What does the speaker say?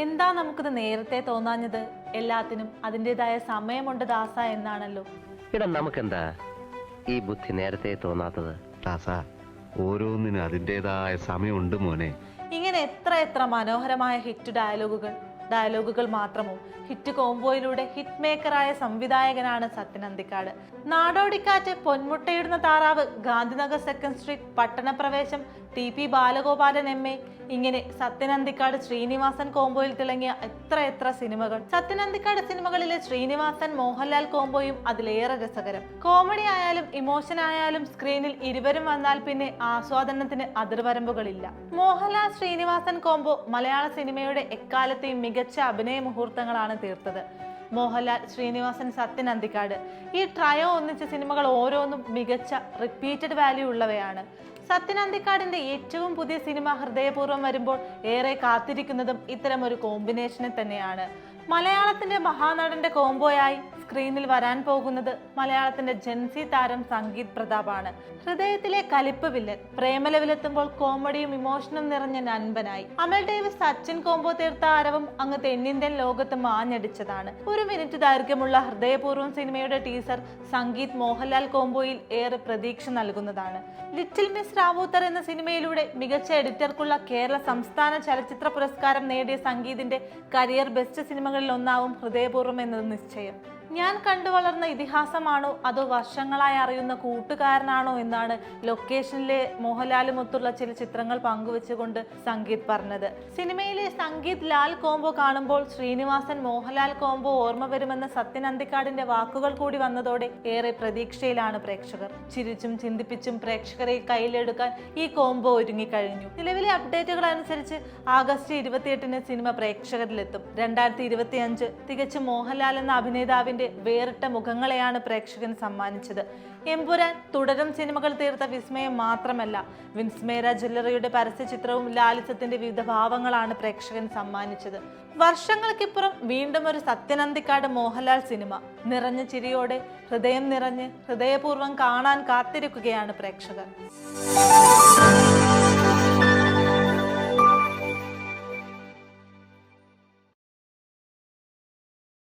എന്താ നമുക്കിത് നേരത്തെ തോന്നാഞ്ഞത്? എല്ലാത്തിനും അതിന്റെതായ സമയമുണ്ട് ദാസ എന്നാണല്ലോ. ഇടാ നമുക്കെന്താ? ഈ ബുദ്ധി നേരത്തെ തോന്നാത്തത്. ദാസ ഓരോന്നിനും അതിന്റെതായ സമയമുണ്ട് മോനെ. ഇങ്ങനെ എത്ര എത്ര മനോഹരമായ ഹിറ്റ് ഡയലോഗുകൾ. ഡയലോഗുകൾ മാത്രമോ? ഹിറ്റ് കോംബോയിലൂടെ ഹിറ്റ് മേക്കറായ സംവിധായകനാണ് Sathyan Anthikad. Nadodikkattu Ponmuttayidunna Tharavu Gandhinagar second street Pattanapravesham T P Balagopalan M A. ഇങ്ങനെ സത്യൻ അന്തിക്കാട് ശ്രീനിവാസൻ കോംബോയിൽ തിളങ്ങിയ എത്ര എത്ര സിനിമകൾ. സത്യൻ അന്തിക്കാട് സിനിമകളിലെ ശ്രീനിവാസൻ മോഹൻലാൽ കോംബോയും അതിലേറെ രസകരം. കോമഡി ആയാലും ഇമോഷൻ ആയാലും സ്ക്രീനിൽ ഇരുവരും വന്നാൽ പിന്നെ ആസ്വാദനത്തിന് അതിർവരമ്പുകളില്ല. മോഹൻലാൽ ശ്രീനിവാസൻ കോംബോ മലയാള സിനിമയുടെ എക്കാലത്തെയും മികച്ച അഭിനയ മുഹൂർത്തങ്ങളാണ് തീർത്തത്. മോഹൻലാൽ ശ്രീനിവാസൻ സത്യൻ അന്തിക്കാട്. ഈ ട്രയോ ഒന്നിച്ച സിനിമകൾ ഓരോന്നും മികച്ച റിപ്പീറ്റഡ് വാല്യൂ ഉള്ളവയാണ്. സത്യൻ അന്തിക്കാടിന്റെ ഏറ്റവും പുതിയ സിനിമ ഹൃദയപൂർവം വരുമ്പോൾ ഏറെ കാത്തിരിക്കുന്നതും ഇത്തരം ഒരു കോമ്പിനേഷനെ തന്നെയാണ്. മലയാളത്തിന്റെ മഹാനടന്റെ കോംബോയായി സ്ക്രീനിൽ വരാൻ പോകുന്നത് മലയാളത്തിന്റെ ജൻസി താരം സംഗീത് പ്രതാപാണ്. ഹൃദയത്തിലെ കലിപ്പ് വില്ലൻ പ്രേമലവിലെത്തുമ്പോൾ കോമഡിയും ഇമോഷനും നിറഞ്ഞ നൻപനായി. അമൽ ഡേവിസ് സച്ചിൻ കോംബോ തീർത്ത ആരവം അങ്ങ് തെന്നിന്ത്യൻ ലോകത്ത് മാഞ്ഞടിച്ചതാണ്. ഒരു മിനിറ്റ് ദൈർഘ്യമുള്ള ഹൃദയപൂർവം സിനിമയുടെ ടീസർ സംഗീത് മോഹൻലാൽ കോംബോയിൽ ഏറെ പ്രതീക്ഷ നൽകുന്നതാണ്. ലിറ്റിൽ മിസ് റാവൂത്തർ എന്ന സിനിമയിലൂടെ മികച്ച എഡിറ്റർക്കുള്ള കേരള സംസ്ഥാന ചലച്ചിത്ര പുരസ്കാരം നേടിയ സംഗീതിന്റെ കരിയർ ബെസ്റ്റ് സിനിമകളിൽ ഒന്നാവും ഹൃദയപൂർവം എന്നത് നിശ്ചയം. ഞാൻ കണ്ടു വളർന്ന ഇതിഹാസമാണോ? അതോ വർഷങ്ങളായി അറിയുന്ന കൂട്ടുകാരനാണോ എന്നാണ് ലൊക്കേഷനിലെ മോഹൻലാലുമൊത്തുള്ള ചില ചിത്രങ്ങൾ പങ്കുവെച്ചുകൊണ്ട് സംഗീത് പറഞ്ഞത്. സിനിമയിലെ സംഗീത് ലാൽ കോംബോ കാണുമ്പോൾ ശ്രീനിവാസൻ മോഹൻലാൽ കോംബോ ഓർമ്മ വരുമെന്ന സത്യൻ അന്തിക്കാടിന്റെ വാക്കുകൾ കൂടി വന്നതോടെ ഏറെ പ്രതീക്ഷയിലാണ് പ്രേക്ഷകർ. ചിരിച്ചും ചിന്തിപ്പിച്ചും പ്രേക്ഷകരെ കയ്യിലെടുക്കാൻ ഈ കോംബോ ഒരുങ്ങിക്കഴിഞ്ഞു. നിലവിലെ അപ്ഡേറ്റുകൾ അനുസരിച്ച് ആഗസ്റ്റ് ഇരുപത്തിയെട്ടിന് സിനിമ പ്രേക്ഷകരിലെത്തും. രണ്ടായിരത്തി ഇരുപത്തിയഞ്ച് തികച്ചും മോഹൻലാൽ എന്ന അഭിനേതാവിന്റെ വേറിട്ട മുഖങ്ങളെയാണ് പ്രേക്ഷകൻ സമ്മാനിച്ചത്. എമ്പുരാൻ തുടരും സിനിമകൾ തീർത്ത വിസ്മയം മാത്രമല്ല വിൻസ്മേര ജ്വല്ലറിയുടെ പരസ്യ ചിത്രവും ലാലിസത്തിന്റെ വിവിധ ഭാവങ്ങളാണ് പ്രേക്ഷകൻ സമ്മാനിച്ചത്. വർഷങ്ങൾക്കിപ്പുറം വീണ്ടും ഒരു സത്യനന്ദിക്കാട് മോഹൻലാൽ സിനിമ. നിറഞ്ഞ ചിരിയോടെ ഹൃദയം നിറഞ്ഞ് ഹൃദയപൂർവം കാണാൻ കാത്തിരിക്കുകയാണ് പ്രേക്ഷകർ.